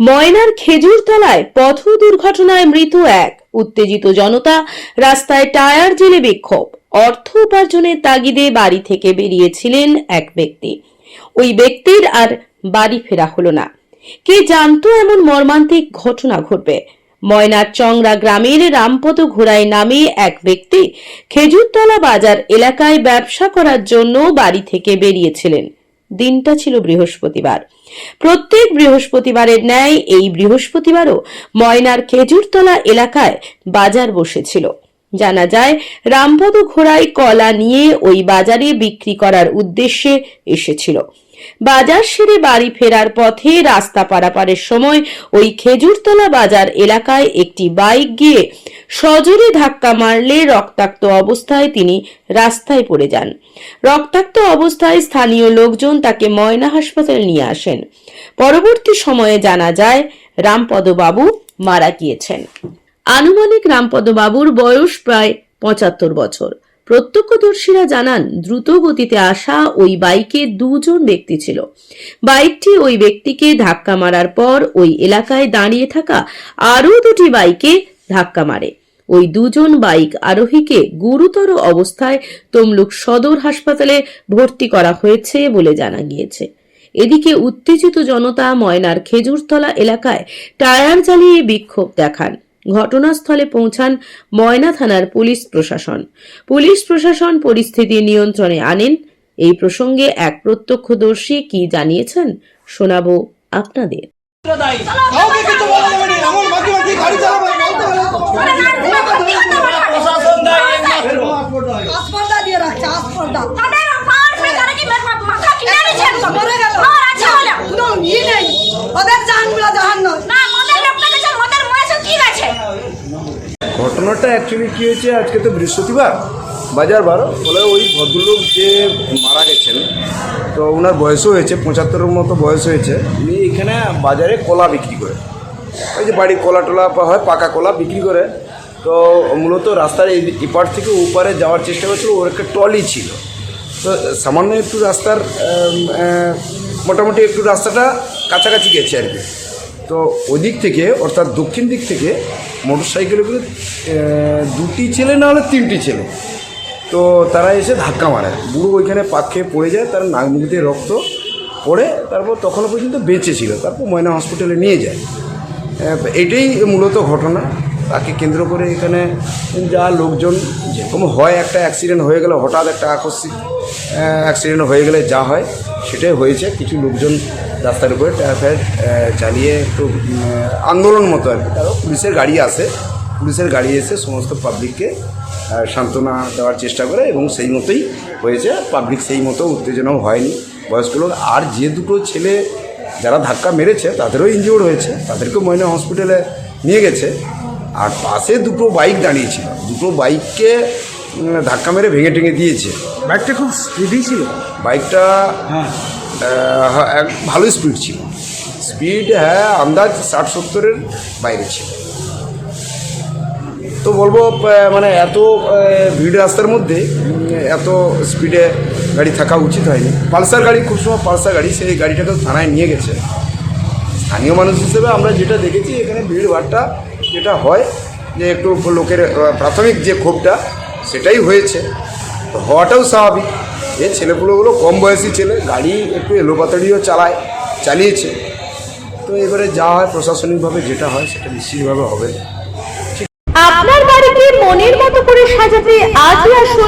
ময়নার খেজুরতলায় পথ দুর্ঘটনায় মৃত এক। উত্তেজিত জনতা রাস্তায় টায়ার জেলে বিক্ষোভ। অর্থ উপার্জনের তাগিদে বাড়ি থেকে বেরিয়েছিলেন এক ব্যক্তি। ওই ব্যক্তির আর বাড়ি ফেরা হলো না। কে জানতো এমন মর্মান্তিক ঘটনা ঘটবে। ময়নার চংরা গ্রামের রামপদ ঘোড়ায় নামে এক ব্যক্তি খেজুরতলা বাজার এলাকায় ব্যবসা করার জন্য বাড়ি থেকে বেরিয়েছিলেন। দিনটা ছিল বৃহস্পতিবার। প্রত্যেক বৃহস্পতিবারের ন্যায় এই বৃহস্পতিবারও ময়নার খেজুরতলা এলাকায় বাজার বসেছিল। জানা যায়, রামপদ ঘোড়ায় কলা নিয়ে ওই বাজারে বিক্রি করার উদ্দেশ্যে এসেছিল। বাজার সেরে বাড়ি ফেরার পথে রাস্তা পারাপারের সময় ওই খেজুরতলা বাজার এলাকায় একটি বাইক গিয়ে সজোরে ধাক্কা মারলে রক্তাক্ত অবস্থায় তিনি রাস্তায় পড়ে যান। রক্তাক্ত অবস্থায় স্থানীয় লোকজন তাকে ময়না হাসপাতালে নিয়ে আসেন। পরবর্তী সময়ে জানা যায় রামপদ বাবু মারা গিয়েছেন। আনুমানিক রামপদ বাবুর বয়স প্রায় পঁচাত্তর বছর। প্রত্যক্ষদর্শীরা জানান, দ্রুত গতিতে আসা ওই বাইকে দুজন ব্যক্তি ছিল। বাইকটি ওই ব্যক্তিকে ধাক্কা মারার পর ওই এলাকায় দাঁড়িয়ে থাকা আরও দুটি বাইকে ধাক্কা মারে। ওই দুজন বাইক আরোহীকে গুরুতর অবস্থায় তমলুক সদর হাসপাতালে ভর্তি করা হয়েছে বলে জানা গিয়েছে। এদিকে উত্তেজিত জনতা ময়নার খেজুরতলা এলাকায় টায়ার জ্বালিয়ে বিক্ষোভ দেখান। ঘটনাস্থলে পৌঁছান ময়না থানার পুলিশ প্রশাসন। পুলিশ প্রশাসন পরিস্থিতি নিয়ন্ত্রণে আনেন। এই প্রসঙ্গে এক প্রত্যক্ষদর্শী কি জানিয়েছেন শোনাবো আপনাদের দায়ী কাউকে কিছু বলা যাবে না এমন বাকি বাকি গাড়ি চালাবে বলতে হবে প্রশাসন দায়ী একমাত্র আসপর্দা দিয়ে রাখছে আসপর্দা তাদের পার পে তারা কি মা- মাথা কিনে নিছেন তো মরে গেল আর আছে বলে কোনো ই নেই ওদের জাহানগুলো জাহান্ন না মদের লোকটা গেছে মদের বয়সে কি গেছে ঘটনাটা অ্যাকচুয়ালি কী হয়েছে? আজকে তো বৃহস্পতিবার, বাজার বারো। ফলে ওই ভদ্রলোক যে মারা গেছেন, তো ওনার বয়সও হয়েছে, পঁচাত্তরের মতো বয়স হয়েছে। উনি এখানে বাজারে কলা বিক্রি করে। ওই যে বাড়ির কলা টলা হয়, পাকা কলা বিক্রি করে। তো মূলত রাস্তার এপার থেকে ওপারে যাওয়ার চেষ্টা করছিল, ওর একটা ট্রলি ছিল। তো সামান্য একটু রাস্তার মোটামুটি একটু রাস্তাটা কাছাকাছি গেছে আর কি। তো ওই দিক থেকে, অর্থাৎ দক্ষিণ দিক থেকে মোটর সাইকেলে করে দুটি ছেলে না হলে তিনটি ছেলে। তো তারা এসে ধাক্কা মারে। বুড়ো ওইখানে পাক খেয়ে পড়ে যায়, তার নাক রক্ত পড়ে, তারপর তখনও পর্যন্ত বেঁচে ছিল। তারপর ময়না হসপিটালে নিয়ে যায়। এটাই মূলত ঘটনা। তাকে কেন্দ্র করে এখানে যা লোকজন, যেরকম হয় একটা অ্যাক্সিডেন্ট হয়ে গেলে, হঠাৎ একটা আকস্মিক অ্যাক্সিডেন্ট হয়ে গেলে যা হয়। সেটাই হয়েছে। কিছু লোকজন রাস্তার উপরে আহ, চালিয়ে একটু আন্দোলন মতো আর কি। তারও পুলিশের গাড়ি আসে পুলিশের গাড়ি এসে সমস্ত পাবলিককে সান্ত্বনা দেওয়ার চেষ্টা করে এবং সেই মতোই হয়েছে। পাবলিক সেই মতো উত্তেজনাও হয়নি। বয়স্ক লোক। আর যে দুটো ছেলে যারা ধাক্কা মেরেছে তাদেরও ইনজিওর্ড হয়েছে। তাদেরকেও ময়না হসপিটালে নিয়ে গেছে। আর পাশে দুটো বাইক দাঁড়িয়েছিল। দুটো বাইককে ধাক্কা মেরে ভেঙে টেঙে দিয়েছে। বাইকটা খুব স্পিডি ছিল। বাইকটা হ্যাঁ। হ্যাঁ, এক ভালো স্পিড ছিল। স্পিড হ্যাঁ আন্দাজ ষাট সত্তরের বাইরে ছিল। তো বলব মানে এত ভিড় রাস্তার মধ্যে এত স্পিডে গাড়ি থাকা উচিত হয়নি। পালসার গাড়ি খুব সময় পালসার গাড়ি সেই গাড়িটাকে থানায় নিয়ে গেছে। স্থানীয় মানুষ হিসেবে আমরা যেটা দেখেছি এখানে ভিড় ভাড়টা যেটা হয় যে একটু লোকের প্রাথমিক যে ক্ষোভটা সেটাই হয়েছে। হওয়াটাও স্বাভাবিক। যে ছেলেগুলোগুলো কম বয়সী ছেলে, গাড়ি একটু এলোপাতাড়িও চালায়, চালিয়েছে। তো এবারে যা হয় প্রশাসনিকভাবে যেটা হয় সেটা নিশ্চিতভাবে হবে। আপনার বাড়িকে মনের মতো করে সাজাতে আজই আসুন।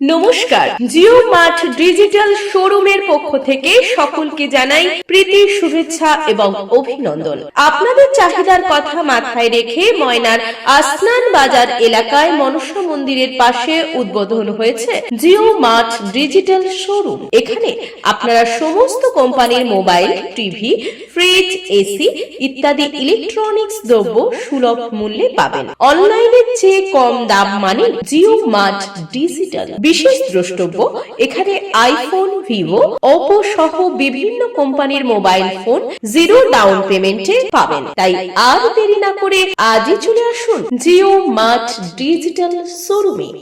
নমস্কার। জিও মার্ট ডিজিটাল শোরুমের পক্ষ থেকে সকলকে জানাই প্রীতি, শুভেচ্ছা এবং অভিনন্দন। আপনাদের চাহিদার কথা মাথায় রেখে ময়নার আসনান বাজার এলাকায় মনসা মন্দিরের পাশে উদ্বোধন হয়েছে জিও মার্ট ডিজিটাল শোরুম। এখানে আপনারা সমস্ত কোম্পানির মোবাইল, টিভি, ফ্রিজ, এসি ইত্যাদি ইলেকট্রনিক্স দ্রব্য সুলভ মূল্যে পাবেন। অনলাইনের চেয়ে কম দাম মানে জিও মার্ট ডিজিটাল। বিশেষ দ্রষ্টব্য এখানে আইফোন ভিভো ওপো সহ বিভিন্ন কোম্পানির মোবাইল ফোন জিরো ডাউন পেমেন্টে পাবেন। তাই আর দেরি না করে আজই চলে আসুন জিও মার্ট ডিজিটাল শোরুমে।